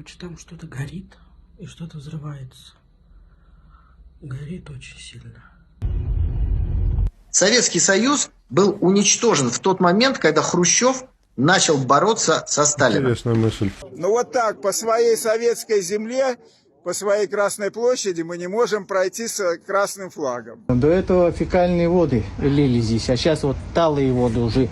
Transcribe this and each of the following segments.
Короче, там что-то горит и что-то взрывается. Горит очень сильно. Советский Союз был уничтожен в тот момент, когда Хрущев начал бороться со Сталином. Интересная мысль. Ну вот так, по своей советской земле, по своей Красной площади мы не можем пройти с красным флагом. До этого фекальные воды лили здесь, а сейчас вот талые воды уже.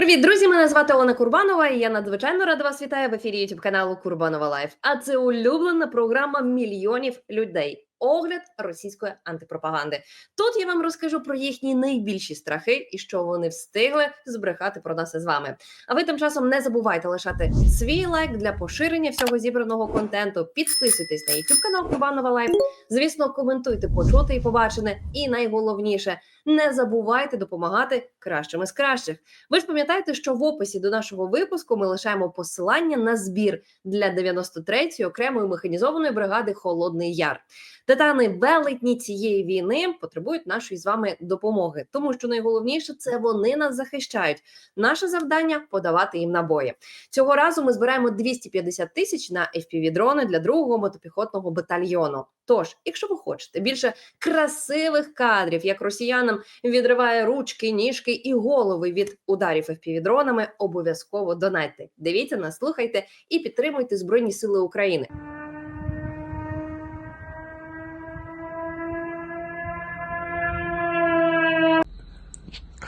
Привіт, друзі! Мене звати Олена Курбанова, і я надзвичайно рада вас вітаю в ефірі youtube каналу Курбанова Лайф. А це улюблена програма мільйонів людей. Огляд російської антипропаганди. Тут я вам розкажу про їхні найбільші страхи і що вони встигли збрехати про нас із вами. А ви тим часом не забувайте лишати свій лайк для поширення всього зібраного контенту. Підписуйтесь на youtube канал Курбанова Лайф. Звісно, коментуйте, почути і побачене. І найголовніше, не забувайте допомагати кращим із кращих. Ви ж пам'ятаєте, що в описі до нашого випуску ми лишаємо посилання на збір для 93-ї окремої механізованої бригади Холодний Яр. Титани велетні цієї війни потребують нашої з вами допомоги, тому що найголовніше це вони нас захищають. Наше завдання подавати їм набої. Цього разу ми збираємо 250 тисяч на FPV-дрони для другого мотопіхотного батальйону. Тож, якщо ви хочете більше красивих кадрів, як росіянам відриває ручки, ніжки і голови від ударів FPV-дронами, обов'язково донайте. Дивіться нас, слухайте і підтримуйте Збройні Сили України.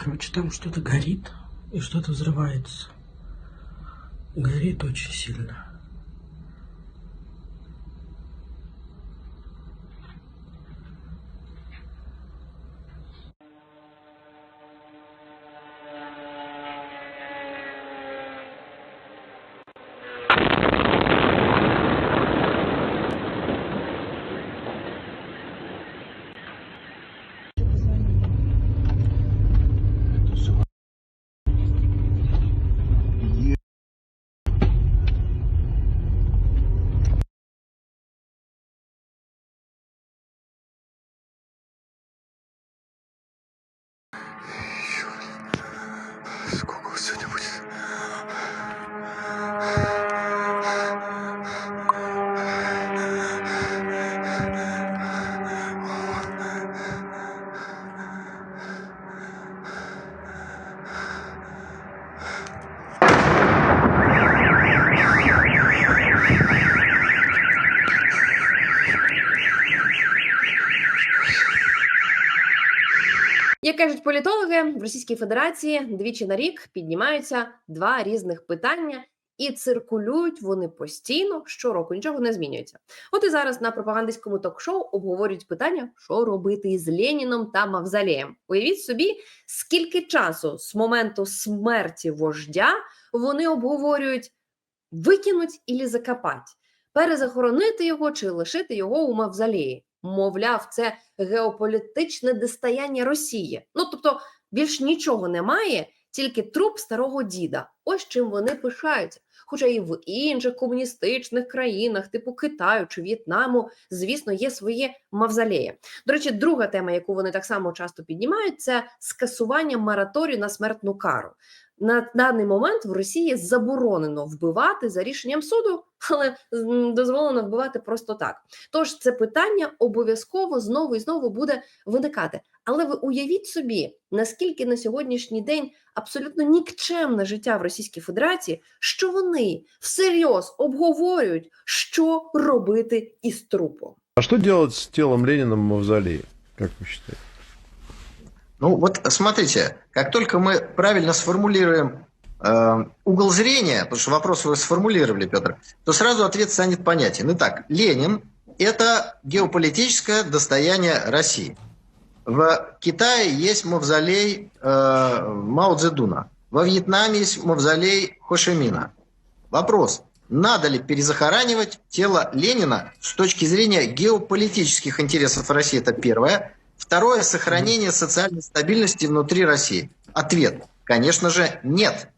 Короче, там что-то горит и что-то взрывается. Горит очень сильно. Кажуть політологи, в Російській Федерації двічі на рік піднімаються два різних питання. І циркулюють вони постійно щороку, нічого не змінюється. От і зараз на пропагандистському ток-шоу обговорюють питання, що робити із Леніном та Мавзолеєм. Уявіть собі, скільки часу з моменту смерті вождя вони обговорюють викинуть ілі закопать, перезахоронити його чи лишити його у Мавзолеї. Мовляв, це геополітичне дистояння Росії. Ну тобто більш нічого немає, тільки труп старого діда. Ось чим вони пишаються. Хоча і в інших комуністичних країнах, типу Китаю чи В'єтнаму, звісно, є своє мавзолеї. До речі, друга тема, яку вони так само часто піднімають, це скасування мораторію на смертну кару. На даний момент в Росії заборонено вбивати за рішенням суду, але дозволено вбивати просто так. Тож це питання обов'язково знову і знову буде виникати. Але ви уявіть собі, наскільки на сьогоднішній день абсолютно нікчемне життя в Російській Федерації, що вони всерйоз обговорюють, що робити із трупом. А что делать с телом Ленина в мавзолее, как вы считаете? Ну вот смотрите, как только мы правильно сформулируем э, угол зрения, потому что вопрос вы сформулировали, Петр, то сразу ответ станет понятен. Итак, Ленин – это геополитическое достояние России. В Китае есть мавзолей э, Мао Цзэдуна. Во Вьетнаме есть мавзолей Хошимина. Вопрос, надо ли перезахоранивать тело Ленина с точки зрения геополитических интересов России, это первое. Второе, сохранение социальной стабильности внутри России. Ответ, конечно же, нет.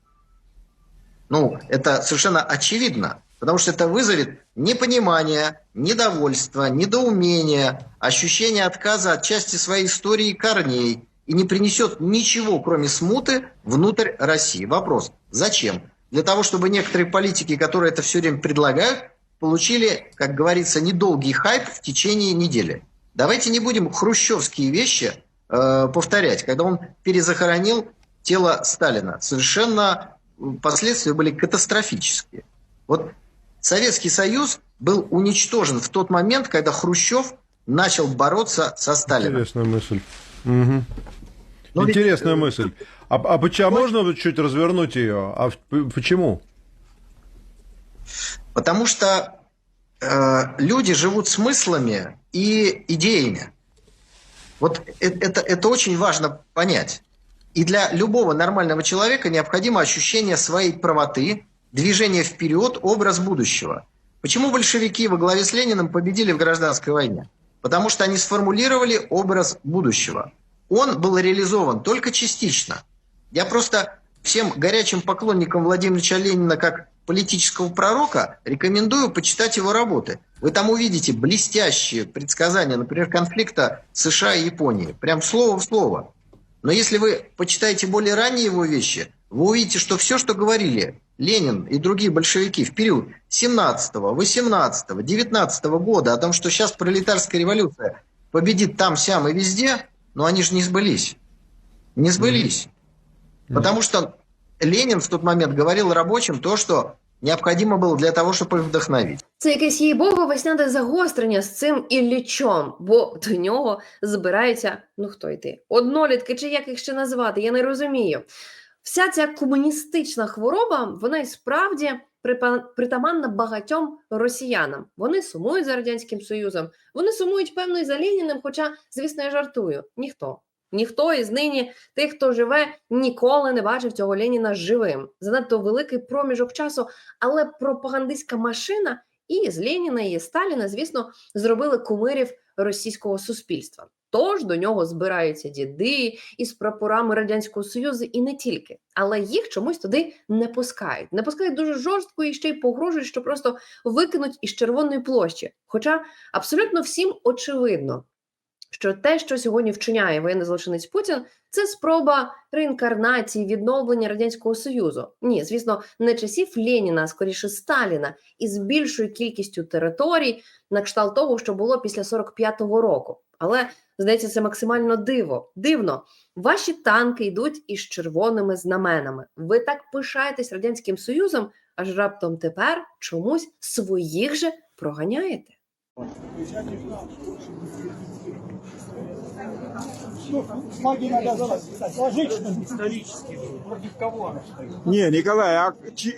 Ну, это совершенно очевидно, потому что это вызовет непонимание, недовольство, недоумение, ощущение отказа от части своей истории и корней и не принесет ничего, кроме смуты, внутрь России. Вопрос, зачем? Для того, чтобы некоторые политики, которые это все время предлагают, получили, как говорится, недолгий хайп в течение недели. Давайте не будем хрущевские вещи э, повторять, когда он перезахоронил тело Сталина. Совершенно э, последствия были катастрофические. Вот Советский Союз был уничтожен в тот момент, когда Хрущев начал бороться со Сталином. Интересная мысль. Мгм. Но ведь, Интересная э, мысль. А, а почему, а можно чуть развернуть ее? А почему? Потому что э, люди живут смыслами и идеями. Вот э- это, это очень важно понять. И для любого нормального человека необходимо ощущение своей правоты, движение вперед, образ будущего. Почему большевики во главе с Лениным победили в гражданской войне? Потому что они сформулировали образ будущего. Он был реализован только частично. Я просто всем горячим поклонникам Владимира Ильича Ленина как политического пророка рекомендую почитать его работы. Вы там увидите блестящие предсказания, например, конфликта США и Японии. Прям слово в слово. Но если вы почитаете более ранние его вещи, вы увидите, что все, что говорили Ленин и другие большевики в период 17, 18, 19 года о том, что сейчас пролетарская революция победит там, сям и везде, но они же не сбылись. Не сбылись. Потому что Ленин в тот момент говорил рабочим то, что необходимо было для того, чтобы их вдохновить. Це якесь їй богу весняне загострення з цим Іллічом, бо до нього збирається, ну хто йти, однолітки чи як їх ще назвати, я не розумію. Вся ця комуністична хвороба, вона і справді припа- притаманна багатьом росіянам. Вони сумують за радянським союзом, вони сумують певно і за Леніним, хоча, звісно, я жартую. Ніхто. Ніхто із нині тих, хто живе, ніколи не бачив цього Леніна живим. Занадто великий проміжок часу, але пропагандистська машина і з Леніна, і Сталіна, звісно, зробили кумирів російського суспільства. Тож до нього збираються діди із прапорами радянського союзу, і не тільки, але їх чомусь туди не пускають. Не пускають дуже жорстко і ще й погрожують, що просто викинуть із червоної площі. Хоча абсолютно всім очевидно, що те, що сьогодні вчиняє воєнний злочинець Путін, це спроба реінкарнації відновлення радянського союзу. Ні, звісно, не часів Леніна, а скоріше Сталіна, із більшою кількістю територій, на кшталт того, що було після 45-го року. Але здається, це максимально диво. Дивно. Ваші танки йдуть із червоними знаменами. Ви так пишаєтесь радянським союзом, аж раптом тепер чомусь своїх же проганяєте. Флаги надо сложить, чтобы исторически. Против кого она стоит? Не, Николай, а чи-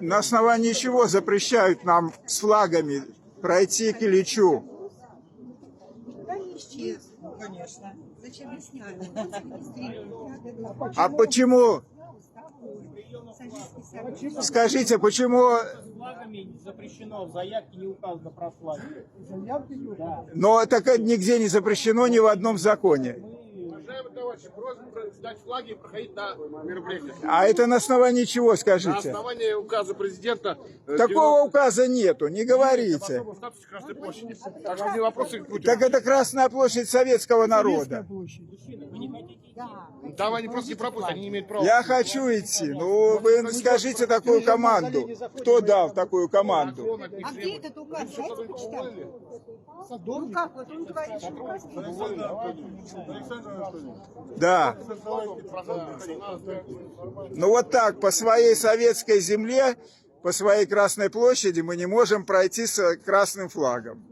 на основании чего запрещают нам с флагами пройти к Ильичу? Конечно. Зачем объяснять? А почему, скажите, почему, С флагами запрещено, в заявке не указано про флаги. Но так это нигде не запрещено ни в одном законе. Уважаемые товарищи, просьба сдать флаги и проходить на мероприятие. А это на основании чего, На скажите? основании указа президента... э, Такого 90 указа нету, не говорите. Так что не вопросы к Путину. Так это Красная площадь советского народа. Там они просто не пропустят, они не имеют права. Я хочу идти. Ну, вы скажите такую команду. Кто дал такую команду? А где этот указ? Дайте почитать. Ну как, вот он говорит, что Да. Ну вот так, по своей советской земле, по своей Красной площади мы не можем пройти с красным флагом.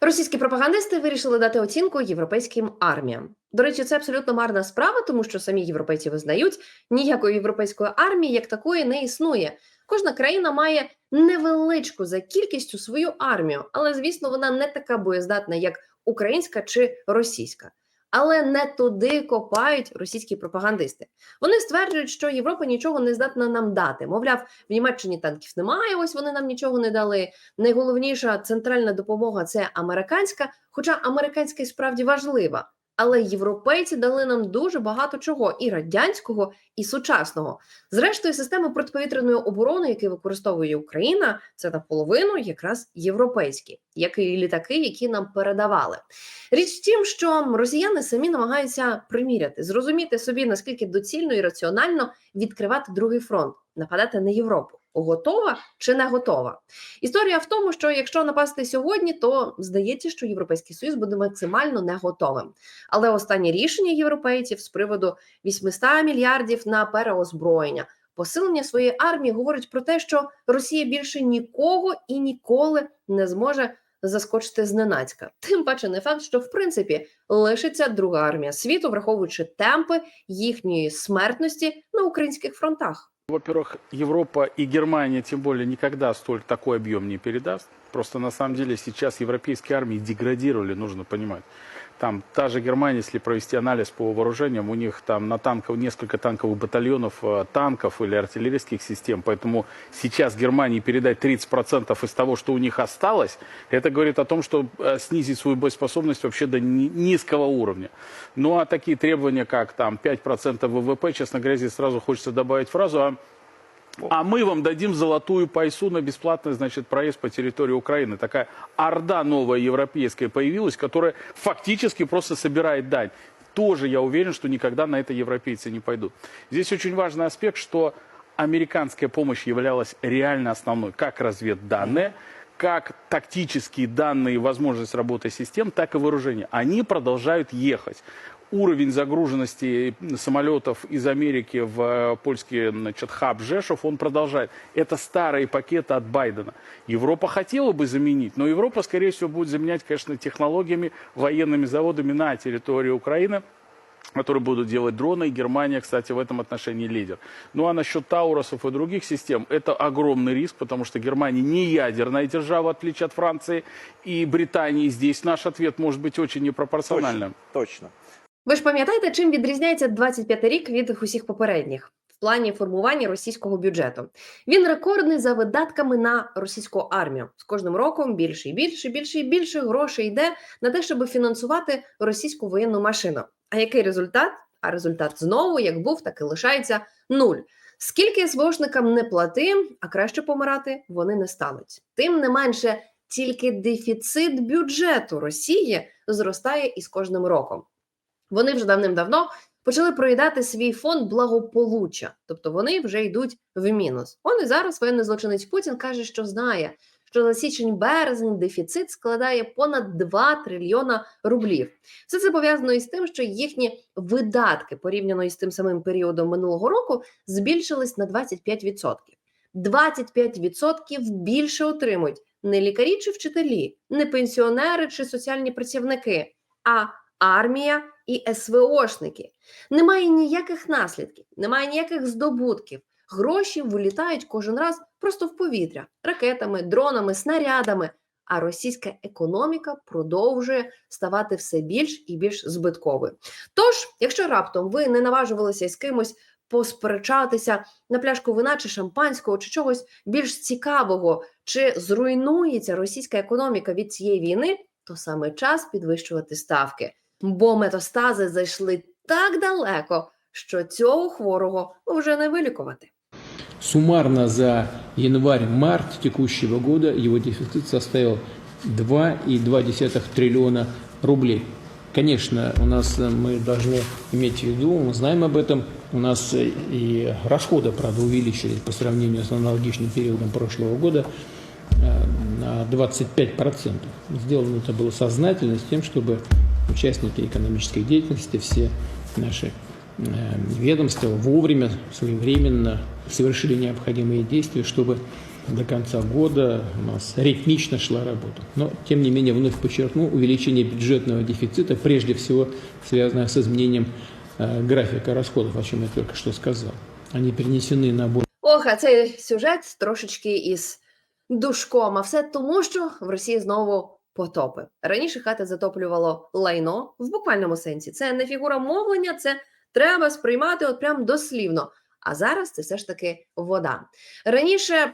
Російські пропагандисти вирішили дати оцінку європейським арміям. До речі, це абсолютно марна справа, тому що самі європейці визнають, ніякої європейської армії як такої не існує. Кожна країна має невеличку за кількістю свою армію, але звісно, вона не така боєздатна, як українська чи російська. Але не туди копають російські пропагандисти. Вони стверджують, що Європа нічого не здатна нам дати. Мовляв, в Німеччині танків немає, ось вони нам нічого не дали. Найголовніша центральна допомога це американська, хоча американська справді важлива. Але європейці дали нам дуже багато чого і радянського, і сучасного. Зрештою, системи протиповітряної оборони, які використовує Україна, це наполовину якраз європейські, як і літаки, які нам передавали. Річ в тім, що росіяни самі намагаються приміряти, зрозуміти собі наскільки доцільно і раціонально відкривати другий фронт, нападати на Європу. Готова чи не готова? Історія в тому, що якщо напасти сьогодні, то здається, що Європейський Союз буде максимально не готовим. Але останнє рішення європейців з приводу 800 мільярдів на переозброєння, посилення своєї армії говорить про те, що Росія більше нікого і ніколи не зможе заскочити зненацька. Тим паче не факт, що в принципі лишиться друга армія світу, враховуючи темпи їхньої смертності на українських фронтах. Во-первых, Европа и Германия тем более никогда столь такой объем не передаст. Просто на самом деле сейчас европейские армии деградировали, нужно понимать. Там та же Германия, если провести анализ по вооружениям, у них там на танков несколько танковых батальонов э, танков или артиллерийских систем. Поэтому сейчас Германии передать 30% из того, что у них осталось, это говорит о том, что э, снизить свою боеспособность вообще до ни- низкого уровня. Ну а такие требования, как там 5% ВВП, честно говоря, здесь сразу хочется добавить фразу, а а мы вам дадим золотую пайсу на бесплатный, значит, проезд по территории Украины. Такая орда новая европейская появилась, которая фактически просто собирает дань. Тоже я уверен, что никогда на это европейцы не пойдут. Здесь очень важный аспект, что американская помощь являлась реально основной, как разведданные, как тактические данные возможность работы систем, так и вооружения. Они продолжают ехать. Уровень загруженности самолетов из Америки в э, польский значит, хаб Жешов, он продолжает. Это старые пакеты от Байдена. Европа хотела бы заменить, но Европа, скорее всего, будет заменять, конечно, технологиями, военными заводами на территории Украины которые будут делать дроны. И Германия, кстати, в этом отношении лидер. Ну а насчет Тауросов и других систем, это огромный риск, потому что Германия не ядерная держава, в отличие от Франции и Британии. Здесь наш ответ может быть очень непропорциональным. Точно. Ви ж пам'ятаєте, чим відрізняється 25 рік від усіх попередніх в плані формування російського бюджету? Він рекордний за видатками на російську армію. З кожним роком більше і більше, більше і більше грошей йде на те, щоб фінансувати російську воєнну машину. А який результат? А результат знову, як був, так і лишається нуль. Скільки СВОшникам не плати, а краще помирати вони не стануть. Тим не менше, тільки дефіцит бюджету Росії зростає із кожним роком. Вони вже давним-давно почали проїдати свій фонд благополуччя, тобто вони вже йдуть в мінус. Он і зараз воєнний злочинець Путін каже, що знає, що за січень-березень дефіцит складає понад 2 трильйона рублів. Все це пов'язано із тим, що їхні видатки порівняно із тим самим періодом минулого року збільшились на 25%. 25% більше отримують не лікарі чи вчителі, не пенсіонери чи соціальні працівники, а армія і СВОшники. Немає ніяких наслідків, немає ніяких здобутків. Гроші вилітають кожен раз просто в повітря ракетами, дронами, снарядами. А російська економіка продовжує ставати все більш і більш збитковою. Тож, якщо раптом ви не наважувалися з кимось посперечатися на пляшку вина чи шампанського, чи чогось більш цікавого, чи зруйнується російська економіка від цієї війни, то саме час підвищувати ставки, бо метастази зайшли так далеко, що цього хворого вже не вилікувати. Суммарно за январь-март текущего года его дефицит составил 2,2 триллиона рублей. Конечно, у нас э, мы должны иметь в виду, мы знаем об этом, у нас э, и расходы, правда, увеличились по сравнению с аналогичным периодом прошлого года э, на 25%. Сделано это было сознательно с тем, чтобы участники экономической деятельности, все наши э, ведомства вовремя, своевременно совершили необходимые действия, чтобы до конца года у нас ритмично шла работа. Но, тем не менее, вновь подчеркну, увеличение бюджетного дефицита прежде всего связано с изменением э, графика расходов, о чем я только что сказал. Они перенесены на более Ох, а цей сюжет трошечки із душком, а все тому, що в Росії знову потопи. Раніше хати затоплювало лайно в буквальному сенсі. Це не фігура мовлення, це треба сприймати от прям дослівно. А зараз це все ж таки вода. Раніше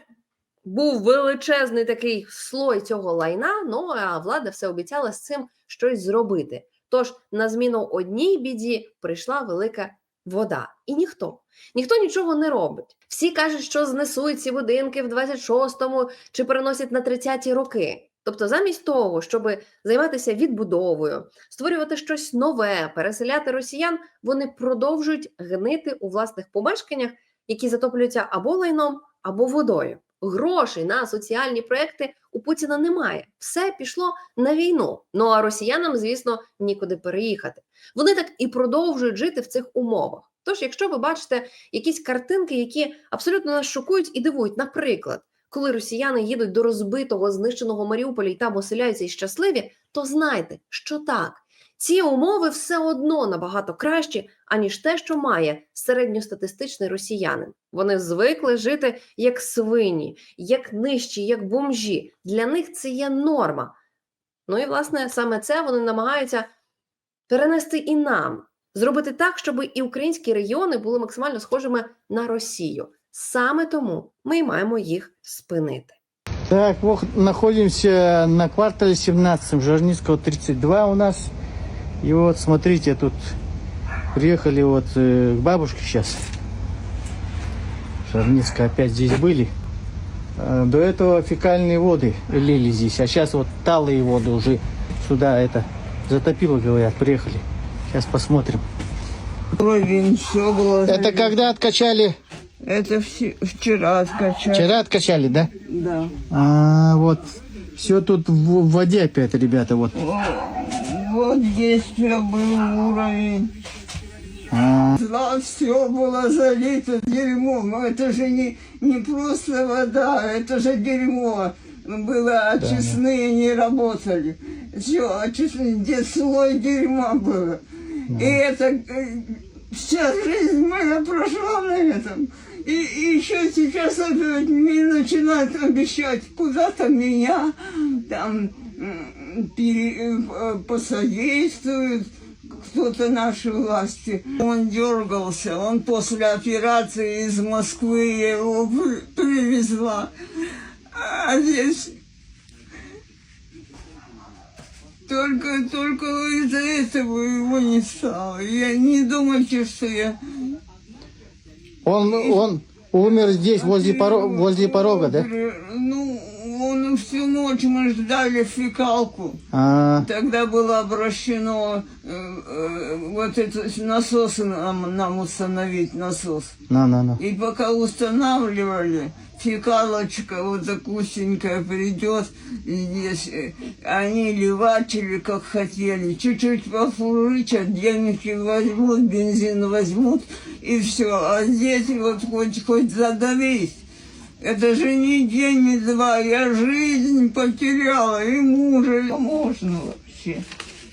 був величезний такий слой цього лайна. Ну а влада все обіцяла з цим щось зробити. Тож на зміну одній біді прийшла велика вода, і ніхто, ніхто нічого не робить. Всі кажуть, що знесуть ці будинки в 26-му чи переносять на 30-ті роки. Тобто, замість того, щоб займатися відбудовою, створювати щось нове, переселяти росіян, вони продовжують гнити у власних помешканнях, які затоплюються або лайном, або водою. Грошей на соціальні проекти у Путіна немає. Все пішло на війну. Ну а росіянам, звісно, нікуди переїхати. Вони так і продовжують жити в цих умовах. Тож, якщо ви бачите якісь картинки, які абсолютно нас шокують і дивують, наприклад, коли росіяни їдуть до розбитого, знищеного Маріуполя і там оселяються і щасливі, то знайте, що так. Ці умови все одно набагато кращі, аніж те, що має середньостатистичний росіянин. Вони звикли жити як свині, як нижчі, як бомжі. Для них це є норма. Ну і власне саме це вони намагаються перенести і нам, зробити так, щоб і українські регіони були максимально схожими на Росію. Саме тому ми й маємо їх спинити. Так, вот находимся на квартале 17, Жирницкого 32 у нас. И вот смотрите, тут приехали вот э, к бабушке сейчас. Жирницкая опять здесь были. Э, До этого фекальные воды лили здесь, а сейчас вот талые воды уже сюда это затопило, говорят, приехали. Сейчас посмотрим. Уровень, все было. Это когда откачали? Это вчера скачали. Вчера откачали, да? Да. А, вот все тут в воде опять, ребята, вот. Вот здесь все был уровень. А, все было залито дерьмом. Но Это же не, не просто вода, это же дерьмо. Было очистные не работали. Все, очистные, где слой дерьма было. И это э, вся жизнь моя прошла на этом. И, еще сейчас мне начинают обещать куда-то меня там пере- э, посодействуют кто-то нашей власти. Он дергался, он после операции из Москвы его при- привезла. А здесь только, только из-за этого его не стало. Я не думайте, что я он, он умер здесь, возле, поро- возле порога, да? Ну, он всю ночь мы ждали фекалку. А, Тогда было обращено э, э, вот этот насос нам, нам установить насос. на, на, на. И пока устанавливали, фекалочка вот такусенькая придет здесь. э, Они ливачили как хотели. Чуть-чуть пофурычат, денежки возьмут, бензин возьмут и все. А здесь вот хоть, хоть задавись. Это же не день, не два. Я жизнь потеряла и мужа. Можно вообще.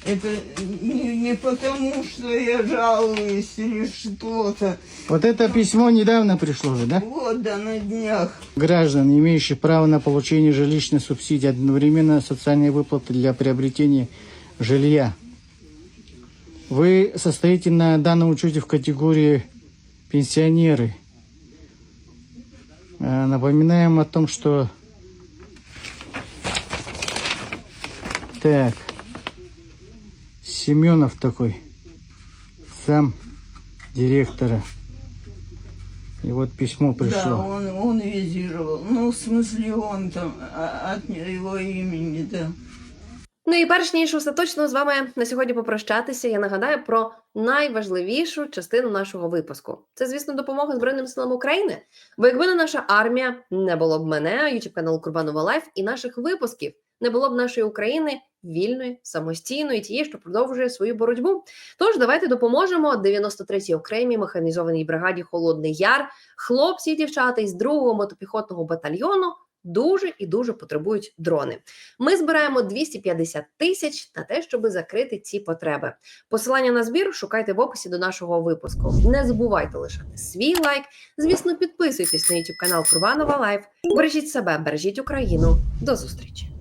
Это не, не потому, что я жалуюсь или что-то. Вот это письмо недавно пришло же, да? Вот, да, на днях. Граждан, имеющих право на получение жилищной субсидии, одновременно социальные выплаты для приобретения жилья. Вы состоите на данном учете в категории пенсионеры. Э, Напоминаем о том, что... Так. Семенов такой. Сам директора. И вот письмо пришло. Да, он, он визировал. Ну, в смысле, он там а- от его имени, да. Ну і перш ніж остаточно з вами на сьогодні попрощатися, я нагадаю про найважливішу частину нашого випуску. Це, звісно, допомога Збройним силам України. Бо якби не наша армія, не було б мене, ютуб канал Курбанова Лайф і наших випусків, не було б нашої України вільної, самостійної, тієї, що продовжує свою боротьбу. Тож давайте допоможемо 93-й окремій механізованій бригаді Холодний Яр. Хлопці дівчата із 2-го мотопіхотного батальйону дуже і дуже потребують дрони. Ми збираємо 250 тисяч на те, щоб закрити ці потреби. Посилання на збір шукайте в описі до нашого випуску. Не забувайте лишати свій лайк. Звісно, підписуйтесь на YouTube канал Курванова Лайф. Бережіть себе, бережіть Україну. До зустрічі!